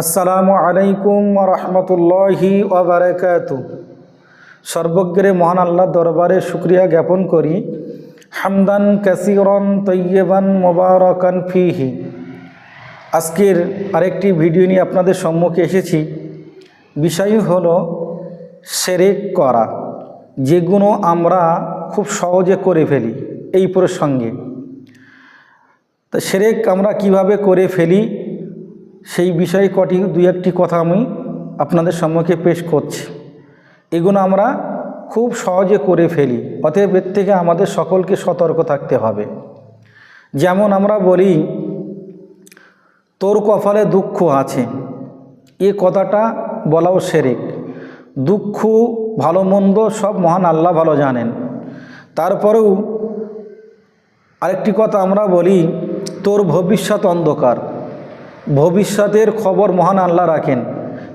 আসসালামু আলাইকুম রহমতুল্লাহি ওবরাকাত সর্বজ্ঞরে মহান আল্লাহ দরবারে শুক্রিয়া জ্ঞাপন করি। হামদান কাসিরন তৈয়বান মোবারকান ফিহি। আজকের আরেকটি ভিডিও নিয়ে আপনাদের সম্মুখে এসেছি। বিষয় হলো সেরেক করা, যেগুলো আমরা খুব সহজে করে ফেলি এই প্রসঙ্গে। তা সেরেক আমরা কীভাবে করে ফেলি? সেই বিষয়ে কটি, দুই একটি কথা আমি আপনাদের সম্মুখে পেশ করছি। এগুলো আমরা খুব সহজে করে ফেলি, অতএব এর থেকে আমাদের সকলকে সতর্ক থাকতে হবে। যেমন আমরা বলি, তোর কপালে দুঃখ আছে, এ কথাটা বলাও সেরেক। দুঃখ, ভালো মন্দ সব মহান আল্লাহ ভালো জানেন। তারপরেও আরেকটি কথা আমরা বলি, তোর ভবিষ্যৎ অন্ধকার। ভবিষ্যতের খবর মহান আল্লাহ রাখেন।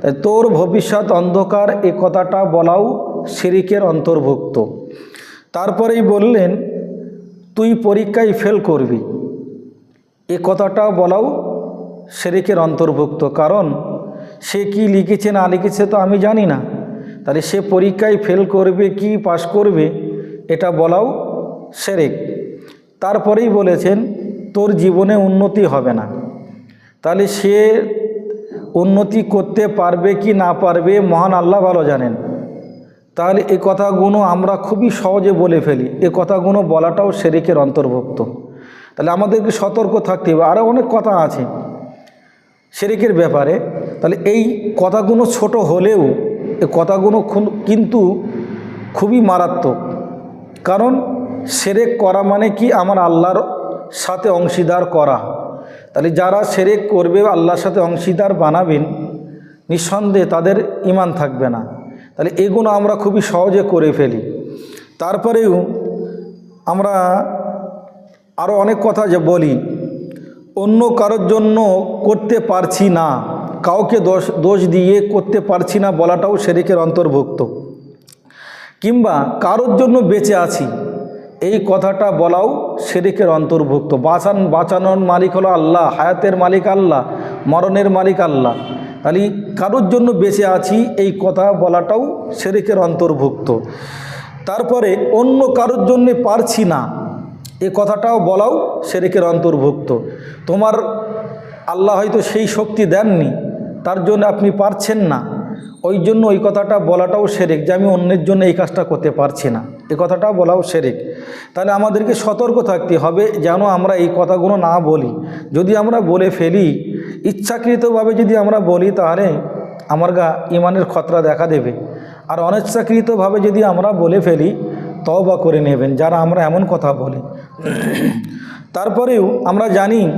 তাই তোর ভবিষ্যৎ অন্ধকার, এ কথাটা বলাও শিরিকের অন্তর্ভুক্ত। তারপরেই বললেন, তুই পরীক্ষায় ফেল করবি। এ কথাটা বলাও শেরিকের অন্তর্ভুক্ত। কারণ সে কি লিখেছে, না লিখেছে তো আমি জানি না। তাহলে সে পরীক্ষায় ফেল করবে, কি পাশ করবে, এটা বলাও সেরেক তারপরেই বলেছেন, তোর জীবনে উন্নতি হবে না। তাহলে সে উন্নতি করতে পারবে কি না পারবে মহান আল্লাহ ভালো জানেন। তাহলে এ কথাগুলো আমরা খুবই সহজে বলে ফেলি। এ কথাগুলো বলাটাও শেরিকের অন্তর্ভুক্ত। তাহলে আমাদেরকে সতর্ক থাকতে হবে। আরও অনেক কথা আছে শেরিকের ব্যাপারে। তাহলে এই কথাগুলো ছোট হলেও এ কথাগুলো কিন্তু খুবই মারাত্মক। কারণ সেরেক করা মানে কি? আমার আল্লাহর সাথে অংশীদার করা। তাহলে যারা সেরেক করবে আল্লাহর সাথে অংশীদার বানাবেন, নিঃসন্দেহে তাদের ইমান থাকবে না। তাহলে এগুলো আমরা খুবই সহজে করে ফেলি। তারপরেও আমরা আরও অনেক কথা যে বলি, অন্য কারোর জন্য করতে পারছি না, কাউকে দোষ দোষ দিয়ে করতে পারছি না বলাটাও শেরিকের অন্তর্ভুক্ত। কিংবা কারোর জন্য বেঁচে আছি এই কথাটা বলাও শেরিকের অন্তর্ভুক্ত। বাঁচান, বাঁচানোর মালিক হলো আল্লাহ, হায়াতের মালিক আল্লাহ, মরণের মালিক আল্লাহ। তাহলে কারোর জন্য বেঁচে আছি এই কথা বলাটাও শেরিকের অন্তর্ভুক্ত। তারপরে অন্য কারোর জন্য পারছি না, এ কথাটাও বলাও শেরিকের অন্তর্ভুক্ত। তোমার আল্লাহ হয়তো সেই শক্তি দেননি, তার জন্য আপনি পারছেন না। ওই জন্য ওই কথাটা বলাটাও সেরেক যে আমি অন্যের জন্য এই কাজটা করতে পারছি না। এই কথাটা বলাও সেরেক। তাহলে আমাদেরকে সতর্ক থাকতে হবে যেন আমরা এই কথাগুলো না বলি। যদি আমরা বলে ফেলি, ইচ্ছাকৃতভাবে যদি আমরা বলি, তাহলে আমার গা ইমানের খতরা দেখা দেবে। আর অনিচ্ছাকৃতভাবে যদি আমরা বলে ফেলি, তওবা করে নেবেন, যারা আমরা এমন কথা বলি। তারপরেও আমরা জানি,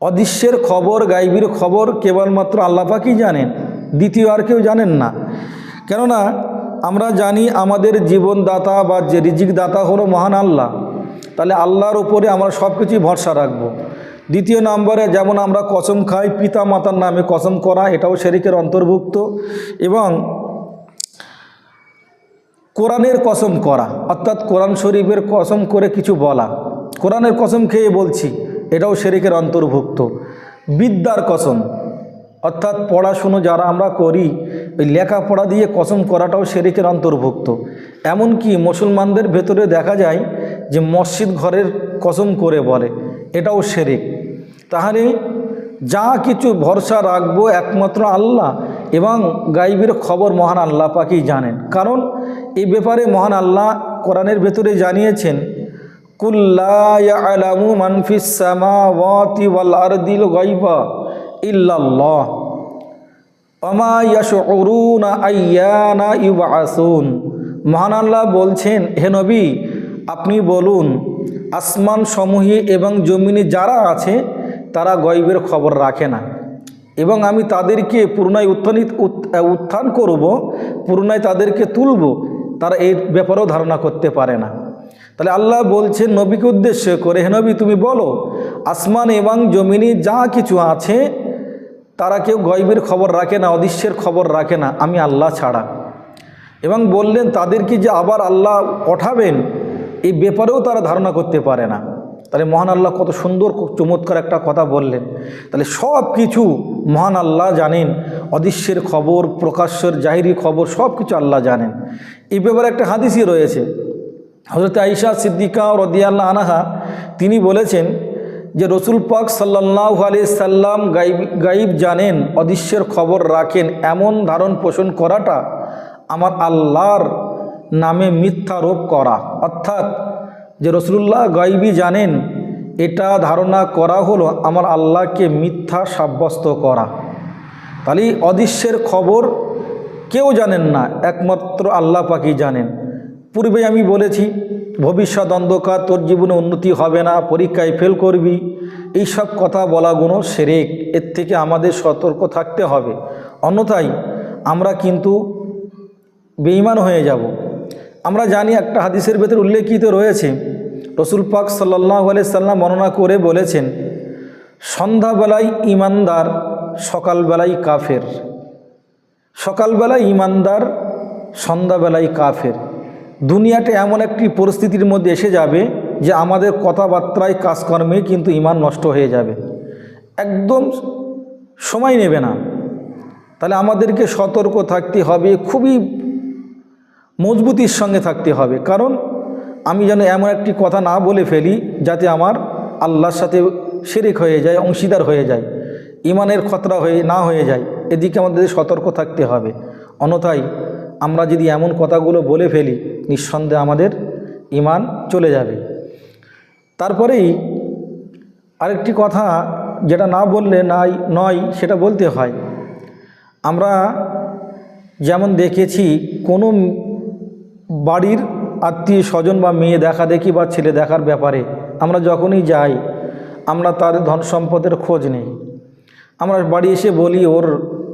অদৃশ্যের খবর, গাইবির খবর কেবলমাত্র আল্লাপাকই জানেন। দ্বিতীয় আর কেউ জানেন না। কেননা আমরা জানি আমাদের জীবনদাতা বা যে রিজিক দাতা হলো মহান আল্লাহ। তাহলে আল্লাহর উপরে আমরা সব কিছুই ভরসা রাখব। দ্বিতীয় নম্বরে যেমন আমরা কসম খাই পিতা মাতার নামে কসম করা, এটাও শেরিকের অন্তর্ভুক্ত। এবং কোরআনের কসম করা, অর্থাৎ কোরআন শরীফের কসম করে কিছু বলা। কোরআনের কসম খেয়ে বলছি, এটাও শেরিকের অন্তর্ভুক্ত। বিদ্যার কসম অর্থাৎ পড়াশুনো যারা আমরা করি, ওই লেখাপড়া দিয়ে কসম করাটাও শেরিকের অন্তর্ভুক্ত। এমনকি মুসলমানদের ভেতরে দেখা যায় যে মসজিদ ঘরের কসম করে বলে, এটাও শেরিক তাহলে যা কিছু ভরসা রাখব একমাত্র আল্লাহ এবং গাইবের খবর মহান আল্লাহ পাকেই জানেন। কারণ এই ব্যাপারে মহান আল্লাহ কোরআনের ভেতরে জানিয়েছেন কুল্লামু মানফিস সামাওয়াতি ওয়াল আরদিল গাইবা। ইল্লাল্লাহ। ওমা ইয়াশউরুনা আইয়ানা ইউবাসুন। মহান আল্লাহ বলছেন, হে নবী, আপনি বলুন, আসমান সমূহে এবং জমিনে যারা আছে, তারা গয়বের খবর রাখে না। এবং আমি তাদেরকে পুরনায় উত্থানিত উত্থান করব পুরনায় তাদেরকে তুলব, তারা এই ব্যাপারেও ধারণা করতে পারে না। তাহলে আল্লাহ বলছেন, নবীকে উদ্দেশ্য করে, হে নবী, তুমি বলো, আসমান এবং জমিনে যা কিছু আছে তারা কেউ গয়বের খবর রাখে না, অদৃশ্যের খবর রাখে না, আমি আল্লাহ ছাড়া। এবং বললেন, তাদেরকে যে আবার আল্লাহ পাঠাবেন, এই ব্যাপারেও তারা ধারণা করতে পারে না। তাহলে মহান আল্লাহ কত সুন্দর চমৎকার একটা কথা বললেন। তাহলে সব কিছু মহান আল্লাহ জানেন, অদৃশ্যের খবর, প্রকাশ্যের জাহিরি খবর, সব কিছু আল্লাহ জানেন। এই ব্যাপারে একটা হাদিসই রয়েছে। হজরত আইসা সিদ্দিকা রদিয়াল্লাহ আনাহা, তিনি বলেছেন যে রসুল পাক সাল্লাহ আলি সাল্লাম গাইব গাইব জানেন, অদৃশ্যের খবর রাখেন, এমন ধারণ পোষণ করাটা আমার আল্লাহর নামে মিথ্যা রোপ করা। অর্থাৎ যে রসুল্লাহ গাইবি জানেন, এটা ধারণা করা হলো আমার আল্লাহকে মিথ্যা সাব্যস্ত করা। তাহলে অদৃশ্যের খবর কেউ জানেন না, একমাত্র আল্লাহ পাকি জানেন। পূর্বে আমি বলেছি ভবিষ্যৎ অন্ধকার, তোর জীবনে উন্নতি হবে না, পরীক্ষায় ফেল করবি। এই সব কথা বলাগুলো সেরেক, এর থেকে আমাদের সতর্ক থাকতে হবে। অন্যথায় আমরা কিন্তু বেঈমান হয়ে যাব। আমরা জানি একটা হাদিসের ভেতরে উল্লেখিত রয়েছে, রসুল পাক সাল্লাহ সাল্লাম বর্ণনা করে বলেছেন, সন্ধ্যাবেলায় ইমানদার সকালবেলায় কাফের। সকালবেলায় ইমানদার সন্ধ্যাবেলায় কাফের। দুনিয়াটা এমন একটি পরিস্থিতির মধ্যে এসে যাবে যে আমাদের কথাবার্তায় কাজকর্মে কিন্তু ইমান নষ্ট হয়ে যাবে। একদম সময় নেবে না। তাহলে আমাদেরকে সতর্ক থাকতে হবে, খুবই মজবুতির সঙ্গে থাকতে হবে। কারণ আমি যেন এমন একটি কথা না বলে ফেলি যাতে আমার আল্লাহর সাথে শিরিক হয়ে যায়, অংশীদার হয়ে যায়, ইমানের খতরা হয়ে না হয়ে যায়। এদিকে আমাদের সতর্ক থাকতে হবে। অন্যথায় আমরা যদি এমন কথাগুলো বলে ফেলি, নিঃসন্দেহে আমাদের ইমান চলে যাবে। তারপরেই আরেকটি কথা যেটা না বললে নাই, নয়, সেটা বলতে হয়। আমরা যেমন দেখেছি, কোনো বাড়ির আত্মীয় স্বজন বা মেয়ে দেখা দেখি বা ছেলে দেখার ব্যাপারে আমরা যখনই যাই, আমরা তার ধন সম্পদের খোঁজ নেই। আমরা বাড়ি এসে বলি, ওর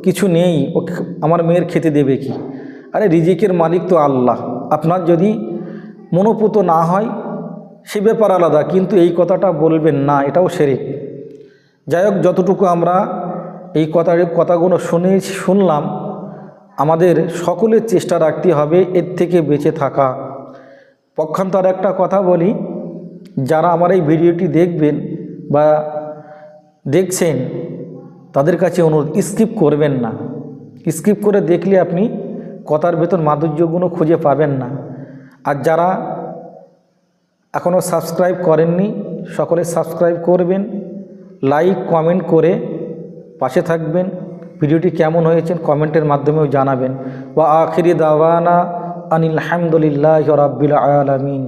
কিছু নেই ও আমার মেয়ের খেতে দেবে কি? আরে রিজিকের মালিক তো আল্লাহ। আপনার যদি মনোপুত না হয়, সে ব্যাপার আলাদা, কিন্তু এই কথাটা বলবেন না, এটাও সেরেক। যাই হোক, যতটুকু আমরা এই কথা কথাগুলো শুনে শুনলাম, আমাদের সকলের চেষ্টা রাখতে হবে, এর থেকে বেঁচে থাকা। পক্ষান্তর একটা কথা বলি, যারা আমার এই ভিডিওটি দেখবেন বা দেখছেন, তাদের কাছে অনুরোধ স্কিপ করবেন না। স্কিপ করে দেখলে আপনি কথার ভেতর মাধুর্যগুণও খুঁজে পাবেন না। আর যারা এখনও সাবস্ক্রাইব করেননি, সকলে সাবস্ক্রাইব করবেন, লাইক, কমেন্ট করে পাশে থাকবেন। ভিডিওটি কেমন হয়েছে কমেন্টের মাধ্যমেও জানাবেন। ওয়া আখিরি দাওয়ানা আনিল হামদুলিল্লাহ রাব্বিল আলামিন।